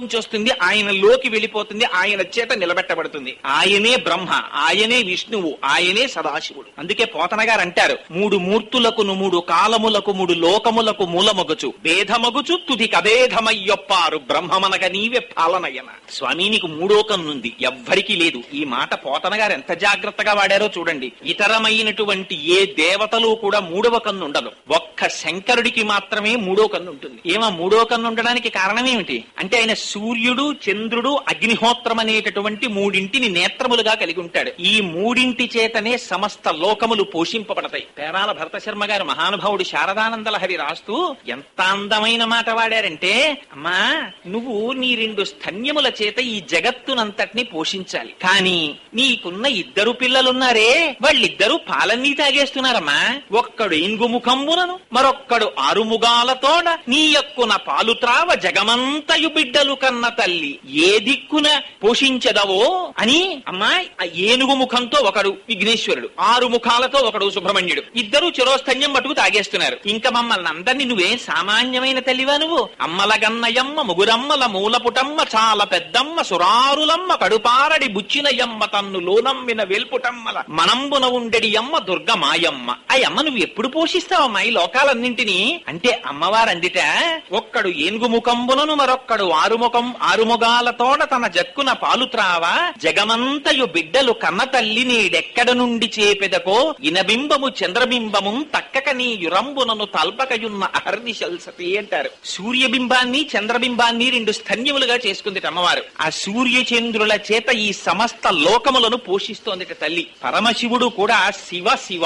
నుంచి వస్తుంది ఆయనలోకి వెళ్ళిపోతుంది ఆయన చేత నిలబెట్టబడుతుంది. ఆయనే బ్రహ్మ ఆయనే విష్ణువు ఆయనే సదాశివుడు. అందుకే పోతన గారు అంటారు మూడు మూర్తులకు మూడు కాలములకు మూడు లోకములకు మూలమొగచు. భేదమగుచు తుది కభేదమయ్యొప్పారు. బ్రహ్మమనగ నీవే పాలనయన. స్వామి నీకు మూడో కన్నుంది ఎవ్వరికీ లేదు. ఈ మాట పోతన గారు ఎంత జాగ్రత్తగా వాడారో చూడండి. ఇతరమైనటువంటి ఏ దేవతలు కూడా మూడవ కన్ను ఉండదు ఒక్క శంకరుడికి మాత్రమే మూడో కన్ను ఉంటుంది. ఏమా మూడో కన్ను ఉండడానికి కారణం ఏమిటి అంటే ఆయన సూర్యుడు చంద్రుడు అగ్నిహోత్రం అనేటటువంటి మూడింటిని నేత్రములుగా కలిగి ఉంటాడు. ఈ మూడింటి చేతనే సమస్త లోకములు పోషింపబడతాయి. పేరాల భరత శర్మ గారు మహానుభావుడు శారదానంద లహరి రాస్తూ ఎంత అందమైన మాట వాడారంటే అమ్మా నువ్వు నీ రెండు స్తన్యముల చేత ఈ జగత్తునంతటిని పోషించాలి. కానీ నీకున్న ఇద్దరు పిల్లలున్నారే వాళ్ళిద్దరూ పాలన్నీ తాగేస్తున్నారమ్మా. ఒక్కడు ఇంగుముఖంబునను మరొక్కడు ఆరుముగాలతోడ నీ యొక్కున పాలు త్రావ జగమంతయు బిడ్డలు కన్న తల్లి ఏ దిక్కున పోషించదవో అని అమ్మా ఏనుగు ముఖంతో ఒకడు విఘ్నేశ్వరుడు ఆరు ముఖాలతో ఒకడు సుబ్రహ్మణ్యుడు. ఇద్దరు చిరోస్థన్యం పట్టుకు తాగేస్తున్నారు. ఇంకా మమ్మల్ని అందరినీ నువ్వే సామాన్యమైన తల్లివా నువ్వు? అమ్మల గన్నయమ్మ ముగురమ్మల మూలపుటమ్మ చాలా పెద్దమ్మ సురారులమ్మ కడుపారడి బుచ్చినయమ్మ తన్ను లోనమ్మిన వేల్పుటమ్మల మనంబున ఉండడి అమ్మ దుర్గ మాయమ్మ అయ్యమ్మ అమ్మ నువ్వు ఎప్పుడు పోషిస్తావమ్మా ఈ లోకాలన్నింటినీ? అంటే అమ్మవారందిట ఒక్కడు ఏనుగు ముఖంబునను మరొక్కడు ఆరుముఖం ఆరుముగాలతోడ తన జక్కున పాలు త్రావ జగమంతయు బిడ్డలు కన్న తల్లి నీడెక్కడ నుండి చేపెదకో? ఇనబింబము చంద్రబింబము తక్కక నీ యురంబునను తల్పకయున్న అహర్నిశల్సతి అంటారు. సూర్యబింబాన్ని చంద్రబింబాన్ని రెండు స్థన్యములుగా చేసుకుంది అమ్మవారు. ఆ సూర్య చంద్రుల చేత ఈ సమస్త లోకములను పోషిస్తోంది తల్లి. పరమశివుడు కూడా శివ శివ.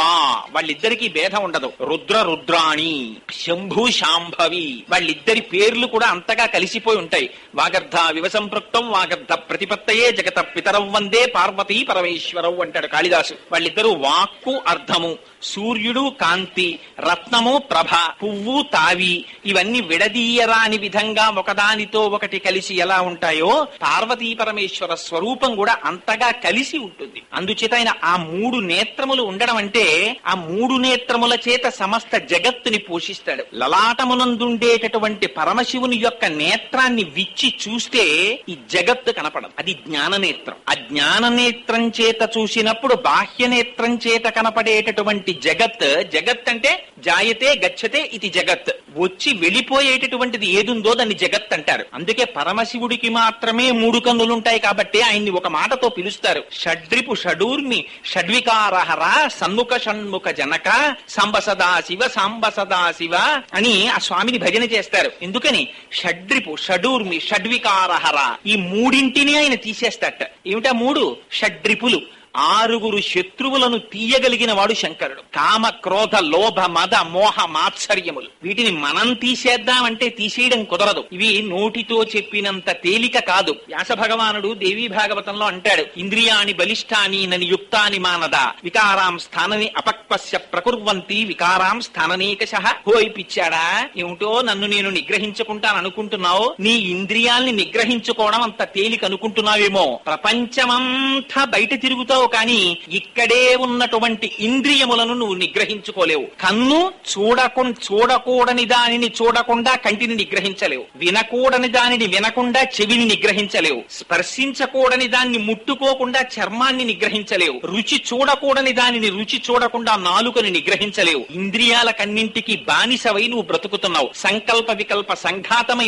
వాళ్ళిద్దరికీ భేదం ఉండదు. రుద్ర రుద్రాణి శంభు శాంభవి. వాళ్ళిద్దరి పేర్లు కూడా అంతగా కలిసిపోయి ఉంటాయి. వాగర్ధ వివసంపృక్తం వాగర్ధ ప్రతిపత్తయే జగత పితరం వందే పార్వతీ పరమేశ్వరవు అంటాడు కాళిదాసు. వాళ్ళిద్దరూ వాక్కు అర్థము. సూర్యుడు కాంతి రత్నము ప్రభ పువ్వు తావి ఇవన్నీ విడదీయరాని విధంగా ఒకదానితో ఒకటి కలిసి ఎలా ఉంటాయో పార్వతీ పరమేశ్వర స్వరూపం కూడా అంతగా కలిసి ఉంటుంది. అందుచేత ఆయన ఆ మూడు నేత్రములు ఉండడం అంటే ఆ మూడు నేత్రముల చేత సమస్త జగత్తుని పోషిస్తాడు. లలాటమునందుండేటటువంటి పరమశివుని యొక్క నేత్రాన్ని విచ్చి చూస్తే ఈ జగత్తు కనపడదు. అది జ్ఞాన నేత్రం ఆ జ్ఞాననేత్రం చేత చూసినప్పుడు బాహ్య నేత్రం చేత కనపడేటటువంటి జగత్ జగత్ అంటే జాయతే గచ్చతే ఇది జగత్. వచ్చి వెళ్ళిపోయేటటువంటిది ఏదుందో దాన్ని జగత్ అంటారు. అందుకే పరమశివుడికి మాత్రమే మూడు కన్నులుంటాయి కాబట్టి ఆయన్ని ఒక మాటతో పిలుస్తారు. షడ్రిపు షడూర్మి షడ్వికారహర సన్ముఖ షణ్ముఖ జనక సంబసదాశివ సాంబసదాశివ అని ఆ స్వామిని భజన చేస్తారు. ఎందుకని? షడ్రిపు షడూర్మి షడ్వికారహర. ఈ మూడింటిని ఆయన తీసేస్తాట ఏమిటా మూడు? షడ్రిపులు. ఆరుగురు శత్రువులను తీయగలిగిన వాడు శంకరుడు. కామ క్రోధ లోభ మద మోహ మాత్సర్యములు. వీటిని మనం తీసేద్దామంటే తీసేయడం కుదరదు. ఇవి నోటితో చెప్పినంత తేలిక కాదు. వ్యాస భగవానుడు దేవీ భాగవతంలో అంటాడు ఇంద్రియాని బలిష్టాని నని యుక్తాని మానద. వికారాం స్థానని అపక్వస్య ప్రకుర్వంతి వికారాం స్థాననేకశ. హోయ్ పిచ్చాడా ఏమిటో నన్ను నేను నిగ్రహించుకుంటాను అనుకుంటున్నావు నీ ఇంద్రియాల్ని నిగ్రహించుకోవడం అంత తేలిక అనుకుంటున్నావేమో. ప్రపంచమంతా బయట తిరుగుతావు. కానీ ఇక్కడే ఉన్నటువంటి ఇంద్రియములను నువ్వు నిగ్రహించుకోలేవు. కన్ను చూడకు చూడకూడని దానిని చూడకుండా కంటిని నిగ్రహించలేవు. వినకూడని దానిని వినకుండా చెవిని నిగ్రహించలేవు. స్పర్శించకూడని దాన్ని ముట్టుకోకుండా చర్మాన్ని నిగ్రహించలేవు. రుచి చూడకూడని దానిని రుచి చూడకుండా నాలుకని నిగ్రహించలేవు. ఇంద్రియాలకన్నింటికి బానిసవై నువ్వు బ్రతుకుతున్నావు. సంకల్ప వికల్ప సంఘాతమై